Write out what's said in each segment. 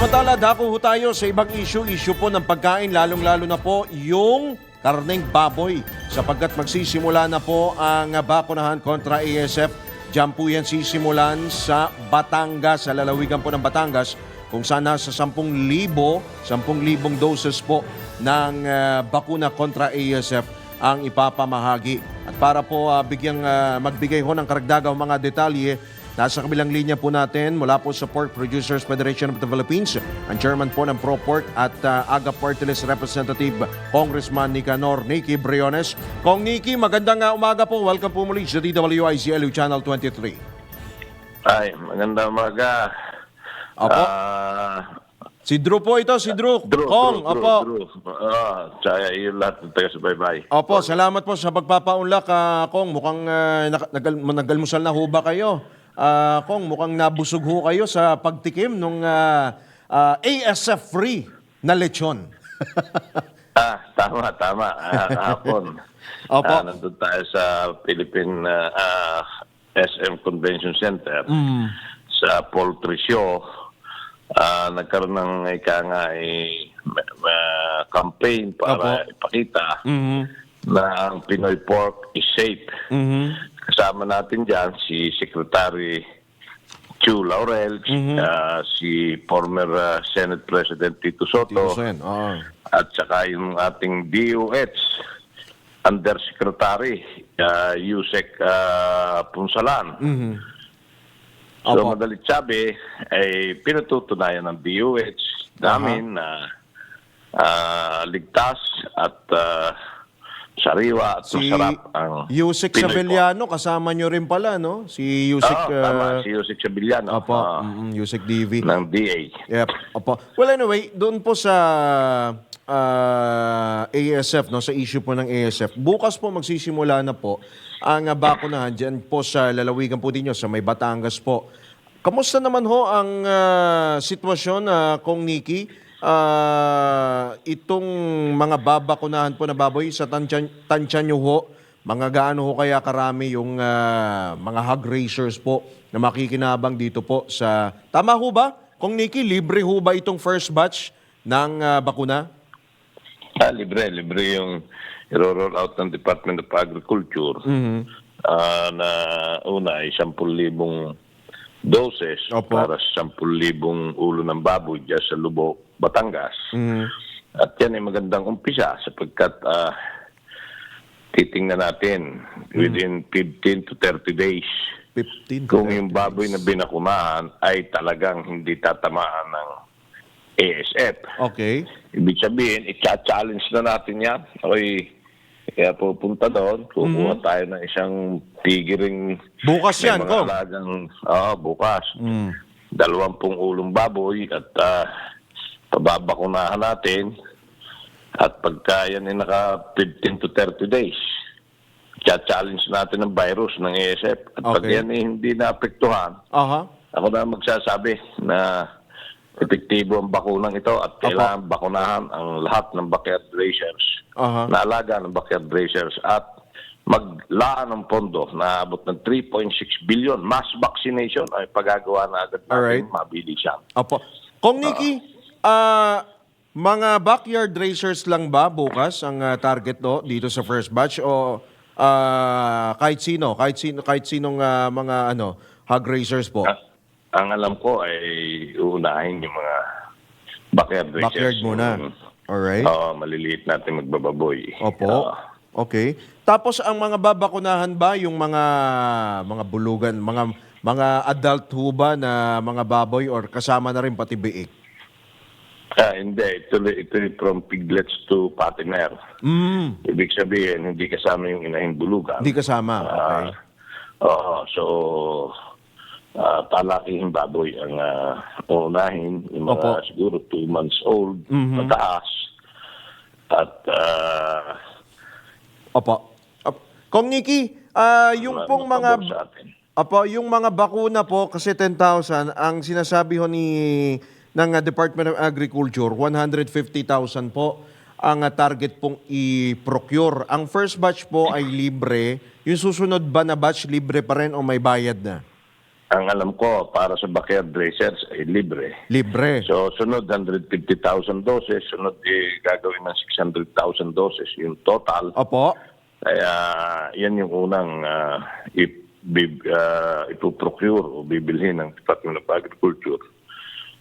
Samantala, dako ho tayo sa ibang issue, issue po ng pagkain, lalong-lalo na po yung karneng baboy. Sapagkat magsisimula na po ang bakunahan kontra ASF. Diyan po yan sisimulan sa Batangas, sa lalawigan po ng Batangas, kung saan nasa 10,000, 10,000 doses po ng ah, bakuna kontra ASF ang ipapamahagi. At para po ah, bigyang ah, magbigay ho ng karagdagang mga detalye, nasa kabilang linya po natin mula po sa Pork Producers Federation of the Philippines, ang chairman po ng ProPork at ah, AGA Party List Representative Congressman Nicanor Nicky Briones. Kong Nicky, magandang ah, umaga po. Welcome po muli sa DWICLU Channel 23. Ay, maganda umaga. Opo. Ah, Si Drew po ito, si Drew. Drew, Kong, Drew, opo. Drew, Drew. Ah, tsaya yung lahat ng taga-subaybay. Opo, salamat po sa pagpapaunlak, ah, Kong. Mukhang uh, nagal, nagalmusal na ho ba kayo? Ah, Kong, mukhang nabusog ho kayo sa pagtikim ng ASF-free na lechon. Ah, tama, tama. Ah, kahapon. Opo. Ah, nandun tayo sa Philippine ah, ah, SM Convention Center Mm. sa poultry show. Ah, nagkaroon ng ika nga eh, ma- campaign para Opo. ipakita Mhm. na ang Pinoy pork is safe. Mhm. Kasama natin dyan si Secretary Chu Laurel, ah, si former ah, Senate President Tito Soto, Tito Sen, oo. at saka yung ating DOH Undersecretary uh, Yusek ah, Punsalan. Mhm. So Opo. madalit sabi, ay pinatutunayan ng DOH namin na ah, ligtas at ah, sariwa at Si masarap ang Yusek Pinoy. Sabeliano, kasama nyo rin pala, no? Si Yusek... Oo, ah, tama, si Yusek Sabiliano Opo, ah, mm, Yusek DV. ng DA. Yep. Opo. Well, anyway, doon po sa ah, ASF, no, sa issue po ng ASF, bukas po magsisimula na po ang uh, bakunahan dyan po sa lalawigan po ninyo, sa may Batangas po. Kamusta naman ho ang ah, sitwasyon, uh, Kong Nikki? Ah, itong mga babakunahan po na baboy sa tansya, tansya nyo ho, mga gaano ho kaya karami yung ah, mga hog racers po na makikinabang dito po sa... Tama ho ba? Kung Nikki, libre ho ba itong first batch ng ah, bakuna? Ah, libre, libre yung i-roll out ng Department of Agriculture ah, na una ay 10,000 doses Opo. para sa 10,000 ulo ng baboy dyan sa Lubo, Batangas. Mhm. At yan ay magandang umpisa sapagkat ah, titingnan natin within 15 to 30 days 15 to kung 30 yung baboy na binakunahan ay talagang hindi tatamaan ng ASF. Okay. Ibig sabihin, i-challenge na natin yan. Okay, kaya pupunta doon, kukuha tayo ng isang tigiring... Bukas yan, Kong. oo, bukas. Mm. Dalawampung ulong baboy at uh, pababakunahan natin. At pagka yan ay naka 15 to 30 days, challenge natin ng virus ng ASF. At pag Okay. yan ay hindi naapektuhan, Aha. ako na magsasabi na epektibo ang bakunang ito at kailangan bakunahan ang lahat ng backyard racers Aha. na alaga ng backyard racers at maglaan ng pondo na abot ng 3.6 billion mass vaccination ay pagagawa na agad Alright. natin mabilisan. Opo. Kong Nikki, ah, mga backyard racers lang ba bukas ang ah, target do dito sa first batch o ah, kahit sino, kahit sino, kahit sinong ah, mga ano, hog racers po? Ah, ang alam ko ay uunahin yung mga backyard racers. Backyard muna. Yung, Alright. Oo, maliliit natin magbababoy. Opo. Oo. Okay. Tapos ang mga babakunahan ba yung mga mga bulugan, mga mga adult ho ba na mga baboy or kasama na rin pati biik? Ah, hindi. Ito, ito from piglets to patterners. Mm, Ibig sabihin, hindi kasama yung inahing bulugan. hindi kasama. Okay. Ah, Oo, so ah, palakihing baboy ang uh, unahin, yung mga Opo. siguro two months old, Mhm. mataas. At ah, Opo. Op- Kong Nikki, ah, yung mga- pong mga pabor sa atin. Opo, yung mga bakuna po kasi 10,000 ang sinasabi ho ni ng ah, Department of Agriculture 150,000 po ang ah, target pong i-procure. Ang first batch po ay libre. Yung susunod ba na batch libre pa rin o may bayad na? ang alam ko, para sa backyard racers ay libre. Libre. So, sunod 150,000 doses, sunod eh, gagawin ng 600,000 doses yung total. Opo. Kaya yan yung unang uh, ip, bib, ah, ipoprocure o bibilhin ng Department of Agriculture.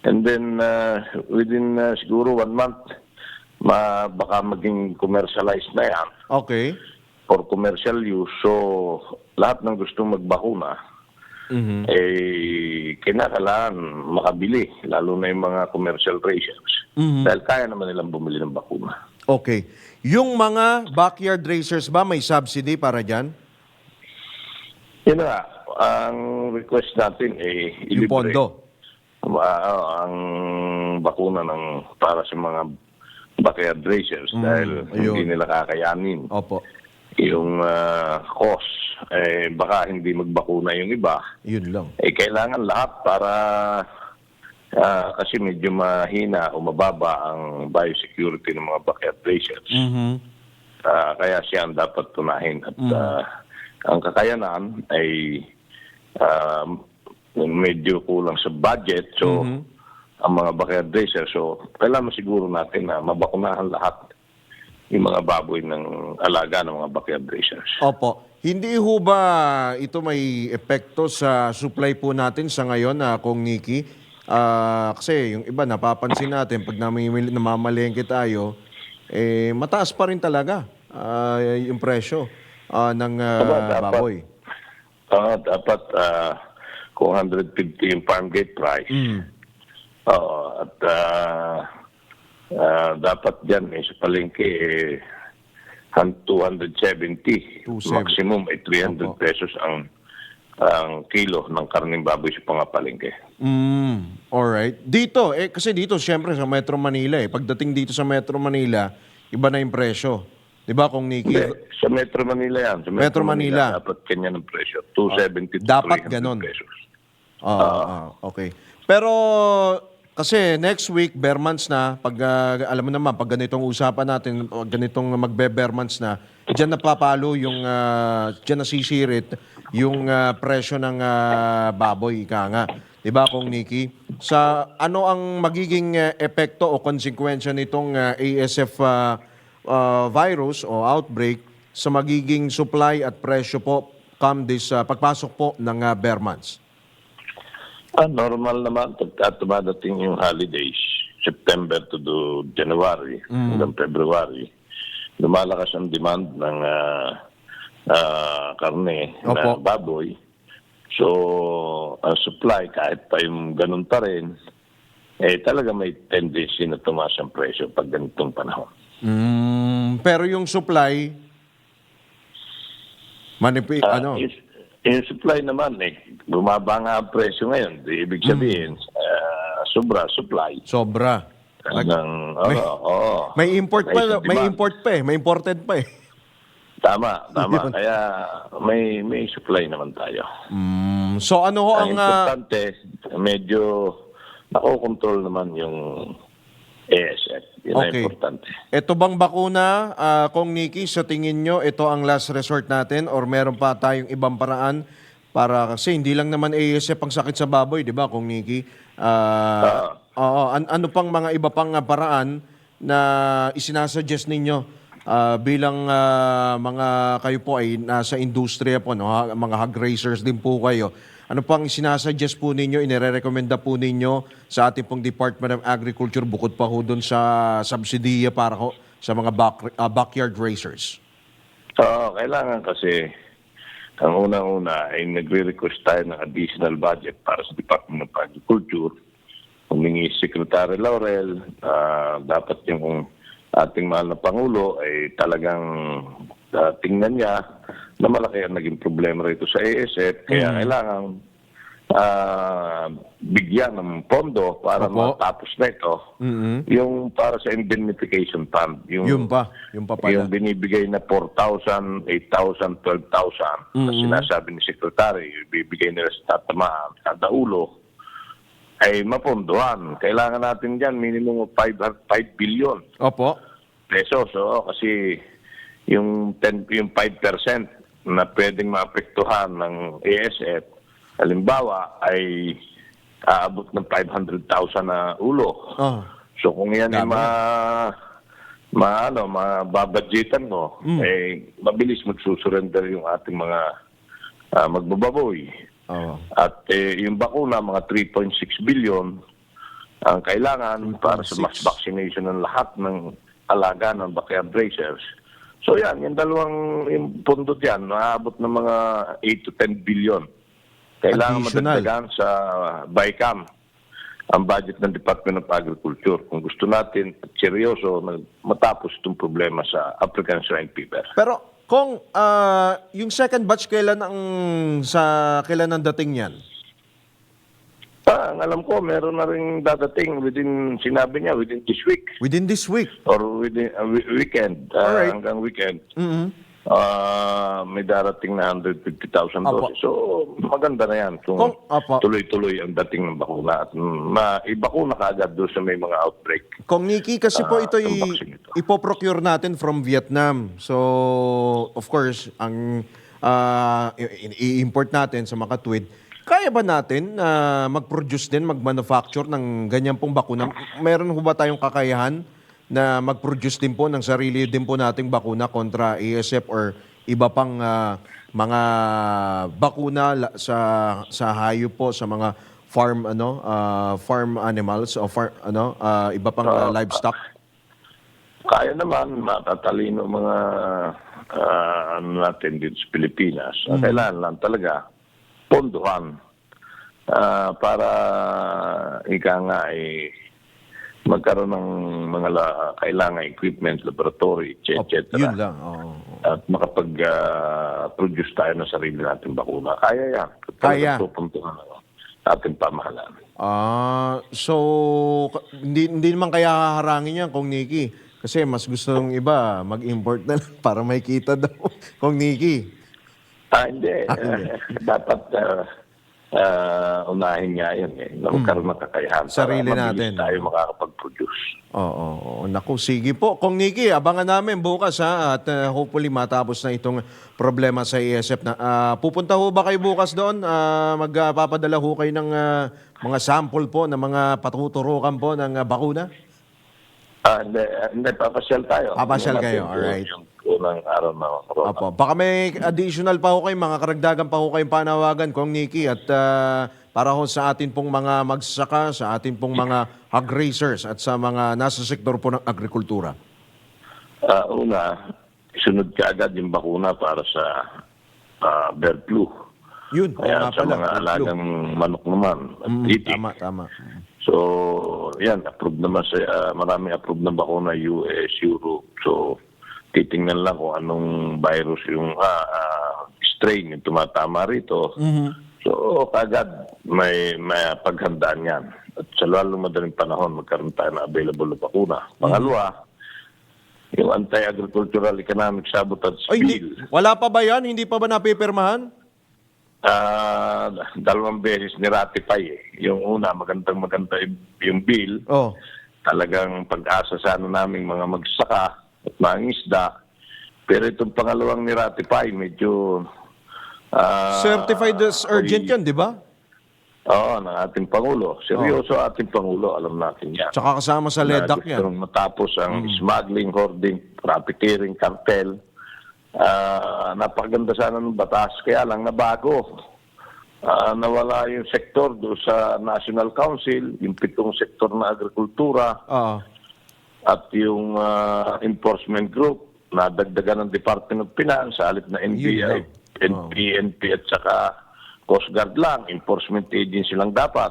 And then uh, within uh, siguro one month, ma, baka maging commercialized na yan Okay. for commercial use. So lahat ng gustong magbakuna, Mhm. eh, kinakailangan makabili, lalo na yung mga commercial racers. Mhm. Dahil kaya naman nilang bumili ng bakuna. Okay. Yung mga backyard racers ba may subsidy para dyan? Yun na nga, ang request natin eh, Yung ilibre. pondo. Ah, ang bakuna ng para sa mga backyard racers dahil Mm, ayun. hindi nila kakayanin Opo. yung ah, cost. Eh, baka hindi magbakuna yung iba. Yun lang. Eh, kailangan lahat para ah, kasi medyo mahina o mababa ang biosecurity ng mga backyard racers. Mhm. Ah, kaya siya ang dapat tunahin. At ah, ang kakayanan ay ah, medyo kulang sa budget. So, ang mga backyard racers, so kailangan siguro natin na mabakunahan lahat yung mga baboy ng alaga ng mga backyard racers. Opo. Hindi ho ba ito may epekto sa supply po natin sa ngayon na kung Nikki? Ah, kasi yung iba napapansin natin pag namamalengke tayo, eh, mataas pa rin talaga ah, yung presyo ah, ng ah, Aba, dapat. baboy. Ah, dapat ah, kung 150 yung farm gate price, Mm. Oo, at ah, ah, dapat dyan eh, sa palengke eh, han- 270. 270. Maximum ay 300 Opo. pesos ang ang kilo ng karning baboy sa pangapalengke. Mm, alright. Dito, eh, kasi dito, siyempre, sa Metro Manila, eh. Pagdating dito sa Metro Manila, iba na yung presyo. Di ba, kung Nikki? Hindi, sa Metro Manila yan. Sa Metro Manila. Ah, dapat kanya ng presyo. 270 to Dapat 300 ganon. pesos. Ah, ah, okay. Pero kasi next week, bare months na, pag ah, alam mo naman, pag ganitong usapan natin, pag ganitong magbe-bare months na, diyan napapalo yung, uh, diyan nasisirit yung ah, presyo ng ah, baboy, ika nga. Diba, kung Nikki? Sa ano ang magiging ah, epekto o konsekwensya nitong ah, ASF ah, ah, virus o outbreak sa magiging supply at presyo po come this ah, pagpasok po ng uh, bare months? Ah, normal naman pagka dumadating yung holidays, September to do January Mm. hanggang February, lumalakas ang demand ng ah, ah, karne na Opo. baboy. So, ang supply, kahit pa yung ganun pa rin, eh talaga may tendency na tumaas ang presyo pag ganitong panahon. Mm, pero yung supply, manipi, Ah, ano? Yung, yung supply naman eh, bumaba nga ang presyo ngayon. Di ibig sabihin, ah, sobra supply. Sobra. Hanggang, oo, may- oo. may import pa, May may demand. import pa eh, may imported pa eh. Tama, tama. Yun. Kaya may may supply naman tayo. Mm, so ano ho Ang ang ah, importante, medyo nakokontrol naman yung ASF. Yun ang Okay. importante. ito bang bakuna, ah, kung Nikki, sa tingin nyo, ito ang last resort natin or meron pa tayong ibang paraan para kasi hindi lang naman ASF ang sakit sa baboy, di ba, kung Nikki? Ah, oo, an- ano pang mga iba pang paraan na isinasuggest ninyo ah, bilang ah, mga kayo po ay nasa industriya po, no? ha? mga hog racers din po kayo. Ano pang sinasuggest po ninyo, inire-recommenda po ninyo sa ating pong Department of Agriculture bukod pa ho doon sa subsidiya para ho sa mga back- ah, backyard racers? Oo, kailangan kasi ang unang-una ay nagre-request tayo ng additional budget para sa Department of Agriculture. Humingi Secretary Laurel, ah, dapat yung ating mahal na Pangulo ay talagang ah, tingnan niya na malaki ang naging problema rito sa ASF. Kaya kailangan ah, bigyan ng pondo para Opo. matapos na ito. Yung para sa indemnification fund. Yung, Yun pa, yun pa pala. yung binibigay na 4,000, 8,000, 12,000 na sinasabi ni Secretary, yung bibigay nila sa tatamaan, kada ulo, ay mapondohan. Kailangan natin dyan minimum of 5, 5 billion Opo. pesos. So, kasi yung, 10, yung 5% na pwedeng maapektuhan ng ASF halimbawa, ay aabot ng 500,000 na ulo. Oh. So kung yan ay Dami. ma, ma, ano, mababadgetan mo, Mm. eh, mabilis magsusurrender yung ating mga ah, magbababoy. Oh. At eh, yung bakuna, mga 3.6 billion ang kailangan para sa mass 3.6. vaccination ng lahat ng alaga ng backyard racers. So yan, yung dalawang yung pondo diyan, maabot ng mga 8 to 10 billion. Kailangan madagdagan sa BICAM ang budget ng Department of Agriculture kung gusto natin at seryoso matapos itong problema sa African swine fever. Pero kung ah, yung second batch kailan ang sa kailan ang dating niyan? Ah, ang alam ko, meron na rin dadating within, sinabi niya, within this week. Within this week. or within we- weekend, uh, Alright. hanggang weekend, Mhm. uh, may darating na 150,000 Apo. doses. So, maganda na yan kung, Kung- apo. tuloy-tuloy ang dating ng bakuna at ma-ibakuna ka agad doon sa may mga outbreak. Kung Nikki, kasi po Ah, ito i- vaccine ito. ipoprocure natin from Vietnam. So, of course, ang ah, i- i- i-import natin sa makatwid, kaya ba natin na mag-produce din, mag-manufacture ng ganyan pong bakuna? Meron ho ba tayong kakayahan na mag-produce din po ng sarili din po nating bakuna kontra ASF or iba pang ah, mga bakuna la- sa sa hayop po sa mga farm ano ah, farm animals o far, ano ah, iba pang ah, livestock Kaya naman, matatalino mga ah, ano natin dito sa Pilipinas. Ang Kailangan lang talaga ponduhan ah, para ika nga ay magkaroon ng mga la, kailangan equipment, laboratory, etc. yun lang oo. At makapag-produce tayo ng sarili nating bakuna. Kaya yan. Kaya. Ng ating pamahalaan. Ah, so hindi hindi naman kaya haharangin yan kung Nikki kasi mas gusto ng iba mag-import na lang para may kita daw kung Nikki. Ah, hindi. Ah, hindi. Dapat ah, ah, unahin nga yun eh. Na magkaroon ng kakayahan. Hmm. Sarili para natin. tayo makakapag-produce. Oo, oo. Naku, sige po. Kung Nikki, abangan namin bukas ha at uh, hopefully matapos na itong problema sa ESF na. Ah, pupunta ho ba kayo bukas doon? Ah, magpapadala ho kayo ng ah, mga sample po ng mga patuturukan po ng ah, bakuna? Ah, hindi, ah, hindi, papasyal tayo. Papasyal kayo, alright. Yung unang araw na corona. Opo. Baka may additional pa ho kayo, mga karagdagan pa ho kayong panawagan, Kong Nikki, at ah, para ho sa atin pong mga magsasaka, sa atin pong mga hog racers at sa mga nasa sektor po ng agrikultura. Ah, una, sunod ka agad yung bakuna para sa ah, bird flu. Yun, oo Kaya nga sa pala. mga alagang manok naman at Mm, itik. tama, tama. So, yan, approved naman sa, ah, maraming approved na bakuna, US, Europe. So, titingnan lang kung anong virus yung ah, strain yung tumatama rito. So, kagad may, may paghandaan yan. At sa lalo madaling panahon, magkaroon tayo ng available na bakuna. Pangalawa, yung Anti-Agricultural Economic Sabotage Ay, hindi, Bill. wala pa ba yan? Hindi pa ba napipirmahan? Ah, dalawang beses ni-ratify eh. Yung una, magandang maganda yung, yung bill. Oh. Talagang pag-asa sana naming mga magsaka at mga isda. Pero itong pangalawang ni-ratify, medyo... ah, Certified as urgent ay- yan, di ba? Oo, ng ating Pangulo. Seryoso ating Pangulo, alam natin yan. Tsaka kasama sa LEDAC yan. nung matapos ang smuggling, hoarding, profiteering, cartel. Ah, napakaganda sana ng batas, kaya lang nabago. Ah, nawala yung sektor do sa National Council, yung pitong sektor na agrikultura Oo. At yung ah, enforcement group na dagdagan ng Department of Finance, sa halip na Yun NBI, lang. N- PNP at saka Coast Guard lang, enforcement agency lang dapat.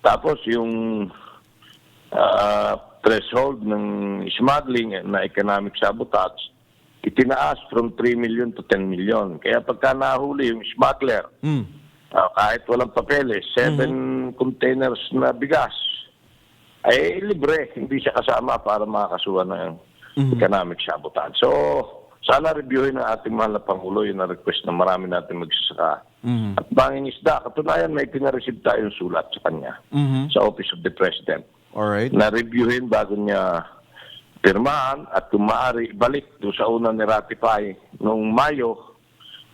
Tapos yung ah, threshold ng smuggling na economic sabotage, itinaas from 3 million to 10 million. Kaya pagka nahuli yung smuggler, Mm. ah, kahit walang papeles, seven containers na bigas, ay libre, hindi siya kasama para makakasuhan ng economic sabotage. So, sana reviewin ng ating mahal na Pangulo yung na-request na marami natin magsasaka. Mhm. At banging isda, katunayan may pinareceive tayong sulat sa kanya Mhm. sa Office of the President Alright. na reviewin bago niya pirmahan at kung maaari balik doon sa unang ni-ratify noong Mayo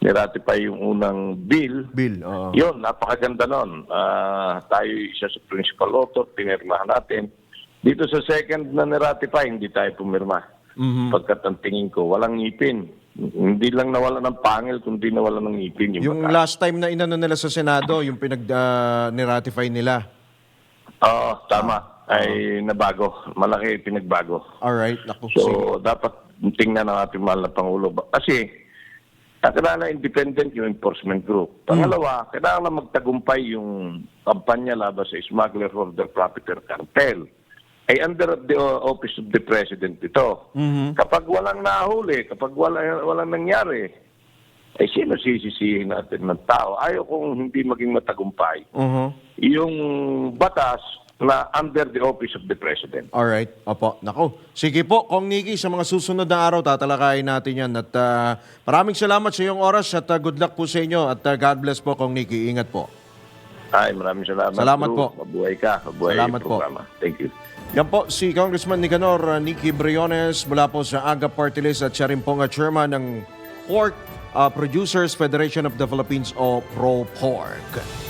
niratify yung unang bill. Bill, oo. Yun, napakaganda nun. Ah, tayo isa sa principal author, pinirmahan natin. Dito sa second na niratify, hindi tayo pumirma. Mhm. Pagkat ang tingin ko, walang ngipin. Hindi lang nawala ng pangil, kundi nawala ng ngipin yung, Yung last time na inano nila sa Senado, yung pinag ah, niratify nila. Oo, tama. Ay nabago. Malaki pinagbago. Alright, naku. sige. So, dapat tingnan ng ating mahal na Pangulo. Kasi, ah, kailangan independent yung enforcement group. Pangalawa, kailangan na magtagumpay yung kampanya laban sa smuggler of the profiteer cartel. Ay under the uh, office of the president ito. Kapag walang nahuli, kapag wala, walang nangyari, ay sino sisisihin natin ng tao? Ayaw kong hindi maging matagumpay. Mhm. Yung batas na under the office of the president. Alright, opo. Nako. Sige po, Kong Nikki, sa mga susunod na araw, tatalakayin natin yan. At ah, maraming salamat sa iyong oras at ah, good luck po sa inyo. At ah, God bless po, Kong Nikki. Ingat po. Ay, maraming salamat. Salamat Drew. po. Mabuhay ka. Mabuhay Salamat yung po. programa. Thank you. Yan po si Congressman Nicanor uh, Nicky Briones mula po sa AGA Party List at siya rin po nga chairman ng Pork uh, Producers Federation of the Philippines o ProPork.